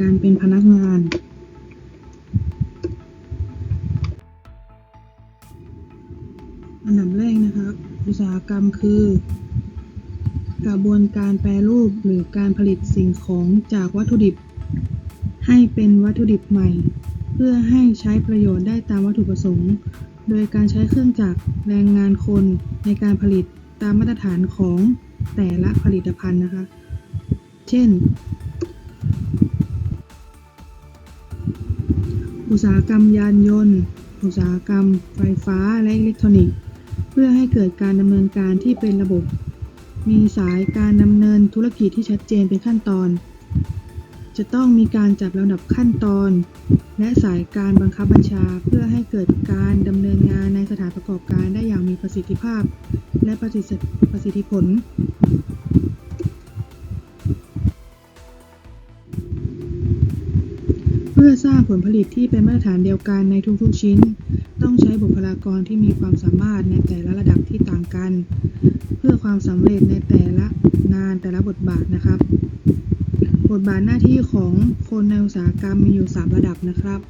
การเป็นพนักงาน อันดับแรกนะครับ อุตสาหกรรมคือ กระบวนการแปรรูปหรือการผลิตสิ่งของจากวัตถุดิบ ให้เป็นวัตถุดิบใหม่ เพื่อให้ใช้ประโยชน์ได้ตามวัตถุประสงค์ โดยการใช้เครื่องจักรแรงงานคนในการผลิตตามมาตรฐานของแต่ละผลิตภัณฑ์นะคะ เช่น อุตสาหกรรมยานยนต์ อุตสาหกรรม ไฟฟ้าและอิเล็กทรอนิกส์ เพื่อให้เกิดการดำเนินการที่เป็นระบบ มีสายการดำเนินธุรกิจที่ชัดเจนเป็นขั้นตอน จะต้องมีการจัดลำดับขั้นตอน และสายการบังคับบัญชาเพื่อให้เกิดการดำเนินงานในสถานประกอบการได้อย่างมีประสิทธิภาพ และประสิทธิประสิทธิผล พื่อสร้างผลผลิตที่เป็นมาตรฐานเดียวกันในทุกๆชิ้น ต้องใช้บุคลากรที่มีความสามารถในแต่ละระดับที่ต่างกัน เพื่อความสำเร็จในแต่ละงานแต่ละบทบาทนะครับ บทบาทหน้าที่ของคนในอุตสาหกรรมมีอยู่ 3 ระดับนะครับ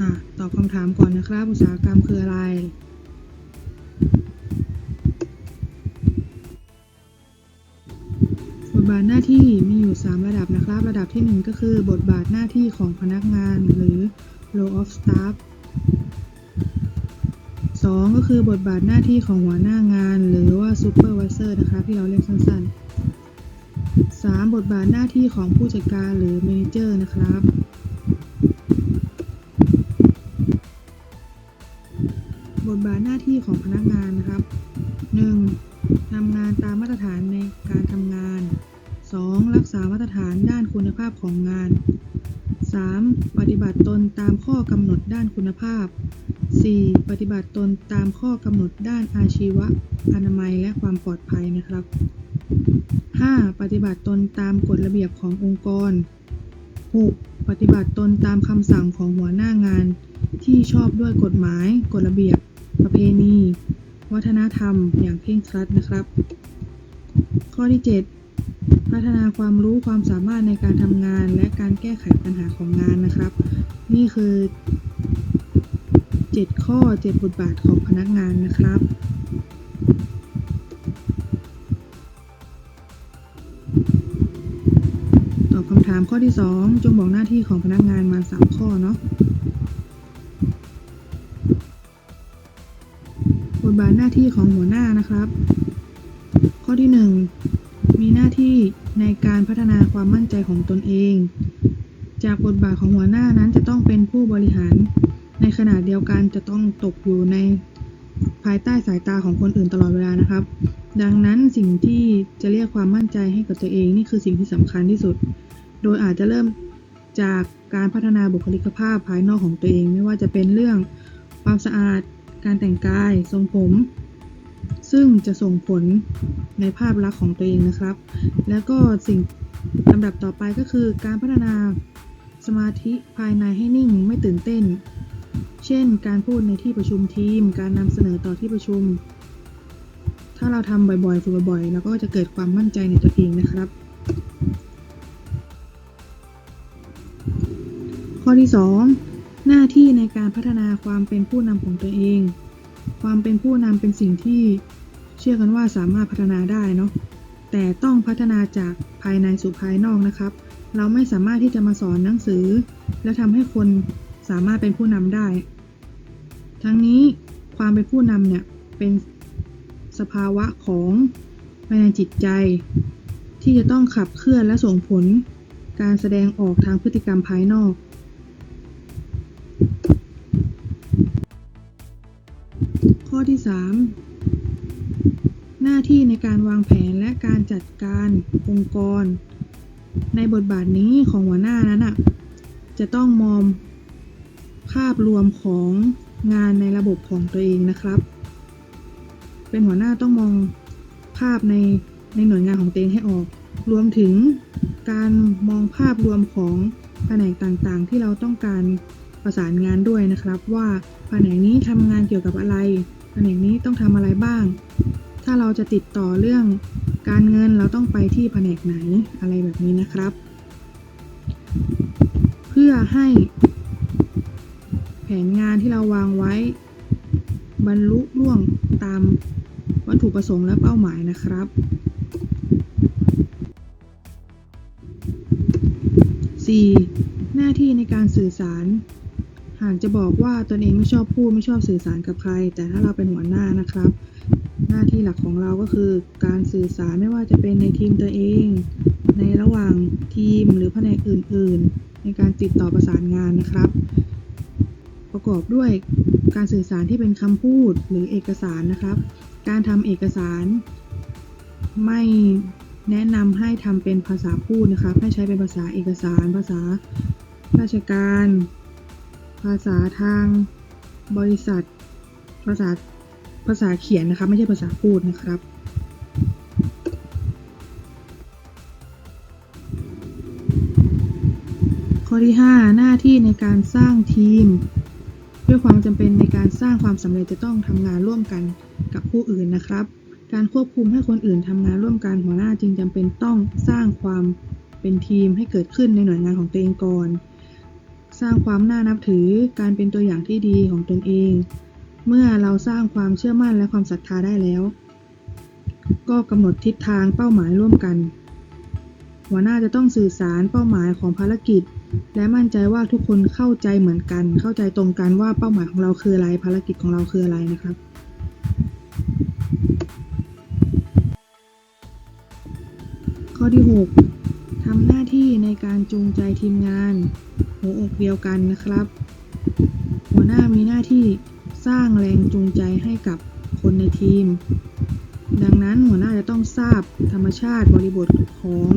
อะตอบคำถามก่อนนะครับ อุตสาหกรรมคืออะไร บทบาทหน้าที่มีอยู่ 3 ระดับนะครับ ระดับทีหนึ่1 ก็คือบทบาทหน้าที่ของพนักงานหรือ role of staff 2 ก็คือบทบาทหน้าที่ของหัวหน้างาน หรือว่า supervisor นะคะที่เราเรียกสั้นๆ 3. บทบาทหน้าที่ของผู้จัดการหรือ manager นะครับบทบาทหน้าที่ของพนักงานนะครับ 1. ทำงานตามมาตรฐานในการทำงาน 2. รักษามาตรฐานด้านคุณภาพของงาน 3. ปฏิบัติตนตามข้อกำหนดด้านคุณภาพ 4. ปฏิบัติตนตามข้อกำหนดด้านอาชีวะ อนามัยและความปลอดภัยนะครับ 5. ปฏิบัติตนตามกฎระเบียบขององค์กร 6. ปฏิบัติตนตามคำสั่งของหัวหน้างาน ที่ชอบด้วยกฎหมาย กฎระเบียบ ประเพณี วัฒนธรรม อย่างเคร่งครัดนะครับ ข้อที่ 7 พัฒนาความรู้ความสามารถในการทำงาน และการแก้ไขปัญหาของงานนะครับ นี่คือ 7 ข้อ 7 บทบาทของพนักงานนะครับ ตอบคำถามข้อที่ 2 จงบอกหน้าที่ของพนักงานมา 3 ข้อเนาะบทบาทหน้าที่ของหัวหน้านะครับ ข้อที่ 1 มีหน้าที่ในการพัฒนาความมั่นใจของตนเอง จากบทบาทของหัวหน้านั้นจะต้องเป็นผู้บริหาร ในขณะเดียวกันจะต้องตกอยู่ในภายใต้สายตาของคนอื่นตลอดเวลานะครับ ดังนั้นสิ่งที่จะเรียกความมั่นใจให้กับตัวเองนี่คือสิ่งที่สำคัญที่สุด โดยอาจจะเริ่มจากการพัฒนาบุคลิกภาพภายนอกของตัวเอง ไม่ว่าจะเป็นเรื่องความสะอาด การแต่งกาย ทรงผม ซึ่งจะส่งผลในภาพลักษณ์ของตัวเองนะครับ แล้วก็สิ่งลำดับต่อไปก็คือการพัฒนาสมาธิภายในให้นิ่งไม่ตื่นเต้น เช่น การพูดในที่ประชุมทีม การนำเสนอต่อที่ประชุม ถ้าเราทำบ่อยๆฝึกบ่อยๆเราก็จะเกิดความมั่นใจในตัวเองนะครับ ข้อที่ 2 หน้าที่ในการพัฒนาความเป็นผู้นำของตัวเอง ความเป็นผู้นำเป็นสิ่งที่เชื่อกันว่าสามารถพัฒนาได้เนาะแต่ต้องพัฒนาจากภายในสู่ภายนอกนะครับ เราไม่สามารถที่จะมาสอนหนังสือ และทำให้คนสามารถเป็นผู้นำได้ ทั้งนี้ความเป็นผู้นำเนี่ยเป็นสภาวะของภายในจิตใจ ที่จะต้องขับเคลื่อนและส่งผลการแสดงออกทางพฤติกรรมภายนอก ที่ 3 หน้าที่ในการวางแผนและการจัดการองค์กร ในบทบาทนี้ของหัวหน้านั้นอะจะต้องมองภาพรวมของงานในระบบของตัวเองนะครับ เป็นหัวหน้าต้องมองภาพในในหน่วยงานของตัวเองให้ออก รวมถึงการมองภาพรวมของแผนกต่างๆ ที่เราต้องการประสานงานด้วยนะครับ ว่าแผนกนี้ทำงานเกี่ยวกับอะไร แผนกนี้ต้องทำอะไรบ้าง ถ้าเราจะติดต่อเรื่องการเงินเราต้องไปที่แผนกไหนอะไรแบบนี้นะครับ เพื่อให้แผนงานที่เราวางไว้ บรรลุล่วงตามวัตถุประสงค์และเป้าหมายนะครับ 4. หน้าที่ในการสื่อสาร หากจะบอกว่าตนเองไม่ชอบพูดไม่ชอบสื่อสารกับใคร แต่ถ้าเราเป็นหัวหน้านะครับ หน้าที่หลักของเราก็คือ การสื่อสารไม่ว่าจะเป็นในทีมตัวเอง ในระหว่างทีมหรือแผนกอื่น ๆ ในการติดต่อประสานงานนะครับ ประกอบด้วยการสื่อสารที่เป็นคำพูดหรือเอกสารนะครับ การทำเอกสารไม่แนะนำให้ทำเป็นภาษาพูดนะครับ ให้ใช้เป็นภาษาเอกสาร ภาษาราชการ ภาษาทางบริษัท ภาษาภาษาเขียนนะครับไม่ใช่ภาษาพูดนะครับ ข้อที่ 5 หน้าที่ในการสร้างทีม ด้วยความจำเป็นในการสร้างความสำเร็จจะต้องทำงานร่วมกันกับผู้อื่นนะครับ การควบคุมให้คนอื่นทำงานร่วมกันหัวหน้าจึงจำเป็นต้องสร้างความเป็นทีมให้เกิดขึ้นในหน่วยงานของตัวเองก่อน ร้างความน่านับถือ การเป็นตัวอย่างที่ดีของตนเอง เมื่อเราสร้างความเชื่อมั่นและความศรัทธาได้แล้ว ก็กำหนดทิศทางเป้าหมายร่วมกัน หัวหน้าจะต้องสื่อสารเป้าหมายของภารกิจ และมั่นใจว่าทุกคนเข้าใจเหมือนกัน เข้าใจตรงกันว่าเป้าหมายของเราคืออะไร ภารกิจของเราคืออะไรนะครับข้อที่ 6 ทำหน้าที่ในการจูงใจทีมงาน หัวอกเดียวกันนะครับ หัวหน้ามีหน้าที่สร้างแรงจูงใจให้กับคนในทีม ดังนั้นหัวหน้าจะต้องทราบธรรมชาติบริบทของ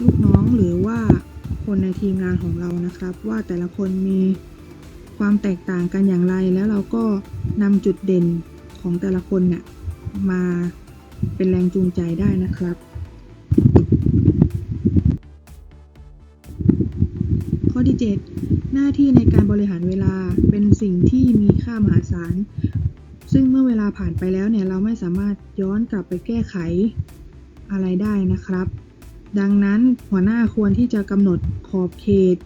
ลูกน้องหรือว่าคนในทีมงานของเรานะครับ ว่าแต่ละคนมีความแตกต่างกันอย่างไร แล้วเราก็นำจุดเด่นของแต่ละคนเนี่ยมาเป็นแรงจูงใจได้นะครับ 7 หน้าที่ในการบริหารเวลาเป็นสิ่งที่มีค่ามหาศาล ซึ่งเมื่อเวลาผ่านไปแล้วเนี่ยเราไม่สามารถย้อนกลับไปแก้ไขอะไรได้นะครับ ดังนั้นหัวหน้าควรที่จะกำหนดขอบเขต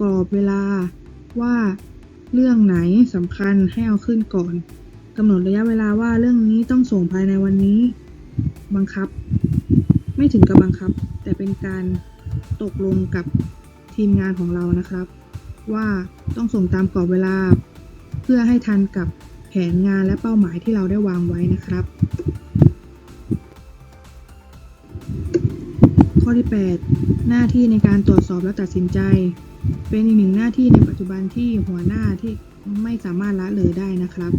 กรอบเวลาว่าเรื่องไหนสำคัญให้เอาขึ้นก่อนกำหนดระยะเวลาว่าเรื่องนี้ต้องส่งภายในวันนี้ บังคับ ไม่ถึงกับบังคับ แต่เป็นการตกลงกับ ทีมงานของเรานะครับ ว่าต้องส่งตามกรอบเวลา เพื่อให้ทันกับแผนงานและเป้าหมายที่เราได้วางไว้นะครับ ข้อที่ 8 หน้าที่ในการตรวจสอบและตัดสินใจ เป็นอีกหนึ่งหน้าที่ในปัจจุบันที่หัวหน้าที่ไม่สามารถละเลยได้นะครับ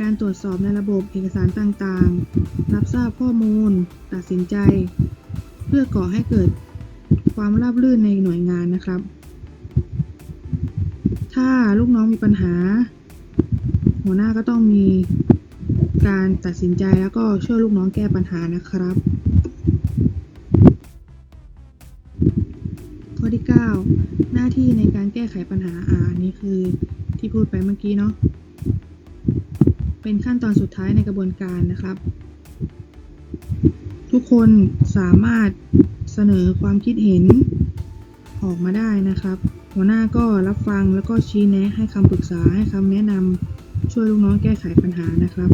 การตรวจสอบในระบบเอกสารต่างๆ รับทราบข้อมูล ตัดสินใจ เพื่อก่อให้เกิด ความราบรื่นในหน่วยงานนะครับ ถ้าลูกน้องมีปัญหา หัวหน้าก็ต้องมีการตัดสินใจแล้วก็ช่วยลูกน้องแก้ปัญหานะครับ ข้อที่ 9 หน้าที่ในการแก้ไขปัญหาอ่านี่คือที่พูดไปเมื่อกี้เนาะเป็นขั้นตอนสุดท้ายในกระบวนการนะครับ ทุกคนสามารถ เสนอความคิดเห็นออกมาได้นะครับ หัวหน้าก็รับฟังแล้วก็ชี้แนะให้คำปรึกษาให้คำแนะนำช่วยลูกน้องแก้ไขปัญหานะครับ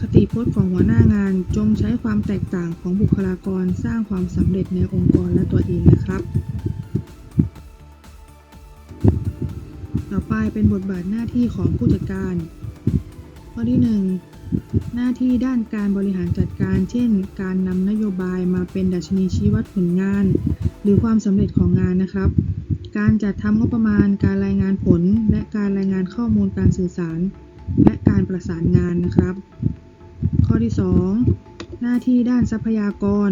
คติพจน์ของหัวหน้างานจงใช้ความแตกต่างของบุคลากรสร้างความสำเร็จในองค์กรและตัวเองนะครับ ต่อไปเป็นบทบาทหน้าที่ของผู้จัดการ ข้อที่ 1 หน้าที่ด้านการบริหารจัดการ เช่น การนำนโยบายมาเป็นดัชนีชี้วัดผลงาน หรือความสำเร็จของงานนะครับ การจัดทำงบประมาณ การรายงานผล และการรายงานข้อมูลการสื่อสาร และการประสานงานนะครับ ข้อที่ 2 หน้าที่ด้านทรัพยากร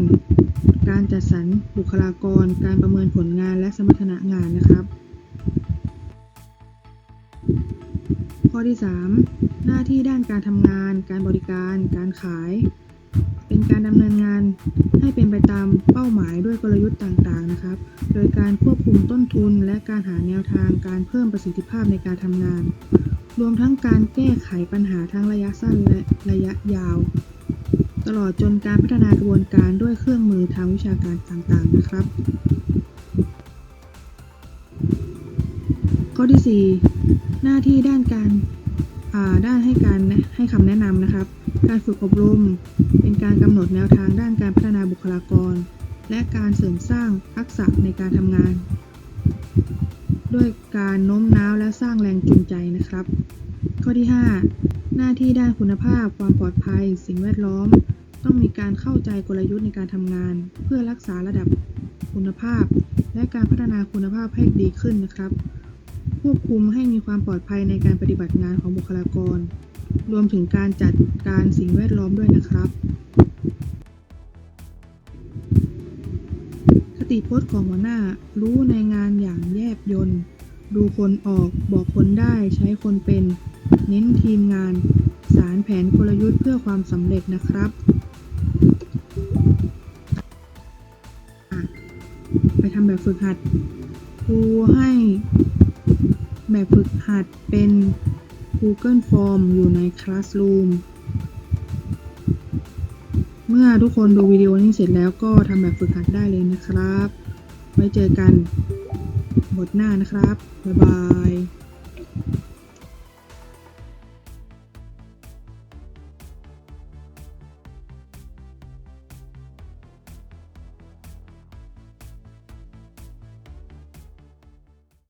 การจัดสรรบุคลากร การประเมินผลงานและสมรรถนะงานนะครับ ข้อที่ 3 หน้าที่ด้านการทำงาน การบริการ การขาย เป็นการดำเนินงานให้เป็นไปตามเป้าหมายด้วยกลยุทธ์ต่างๆนะครับ โดยการควบคุมต้นทุนและการหาแนวทางการเพิ่มประสิทธิภาพในการทำงาน รวมทั้งการแก้ไขปัญหาทั้งระยะสั้นและระยะยาว ตลอดจนการพัฒนากระบวนการด้วยเครื่องมือทางวิชาการต่างๆนะครับ ข้อที่ 4 หน้าที่ด้านการาด้านให้การให้คำแนะนำนะครับ การฝึกอบรม เป็นการกำหนดแนวทางด้านการพัฒนาบุคลากร และการเสริมสร้างทักษะในการทำงาน ด้วยการโน้มน้าวและสร้างแรงจูงใจนะครับ ข้อที่ 5 หน้าที่ด้านคุณภาพ ความปลอดภัย สิ่งแวดล้อม ต้องมีการเข้าใจกลยุทธ์ในการทำงาน เพื่อรักษาระดับคุณภาพ และการพัฒนาคุณภาพให้ดีขึ้นนะครับ ควบคุมให้มีความปลอดภัยในการปฏิบัติงานของบุคลากร รวมถึงการจัดการสิ่งแวดล้อมด้วยนะครับ คติพจน์ของหัวหน้า รู้ในงานอย่างแยบยลดูคนออก บอกคนได้ ใช้คนเป็น เน้นทีมงาน สารแผนกลยุทธ์เพื่อความสำเร็จนะครับไปทำแบบฝึกหัดครูให้ แบบฝึกหัดเป็น Google Form อยู่ใน Classroom เมื่อทุกคนดูวิดีโอนี้เสร็จแล้วก็ทำแบบฝึกหัดได้เลยนะครับ ไว้เจอกันบทหน้านะครับ บ๊ายบาย